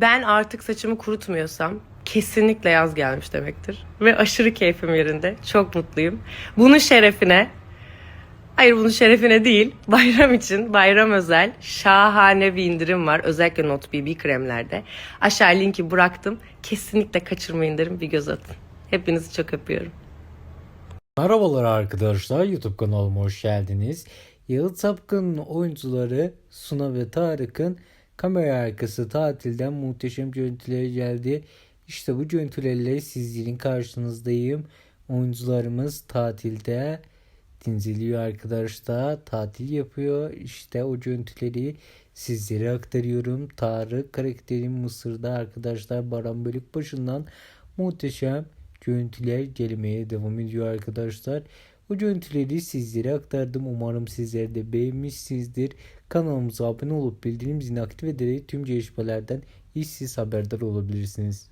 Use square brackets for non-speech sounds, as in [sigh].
Ben artık saçımı kurutmuyorsam kesinlikle yaz gelmiş demektir. Ve aşırı keyfim yerinde. Çok mutluyum. Bunun şerefine Hayır bunun şerefine değil. [laughs] Bayram için bayram özel şahane bir indirim var. Özellikle Not BB kremlerde. Aşağı linki bıraktım. Kesinlikle kaçırmayın derim bir göz atın. Hepinizi çok öpüyorum. Merhabalar arkadaşlar YouTube kanalıma hoş geldiniz. Yağıt Sapkın'ın oyuncuları Suna ve Tarık'ın kamera arkası tatilden muhteşem görüntüleri geldi. İşte bu görüntülerle sizlerin karşınızdayım. Oyuncularımız tatilde dinziliyor arkadaşlar. Tatil yapıyor. İşte o görüntüleri sizlere aktarıyorum. Tarık karakterin Mısır'da arkadaşlar Baran Bölükbaşı'ndan muhteşem görüntüler gelmeye devam ediyor arkadaşlar. Bu görüntüleri sizlere aktardım. Umarım sizler de beğenmişsinizdir. Kanalımıza abone olup bildirim zilini aktif ederek tüm gelişmelerden işsiz haberdar olabilirsiniz.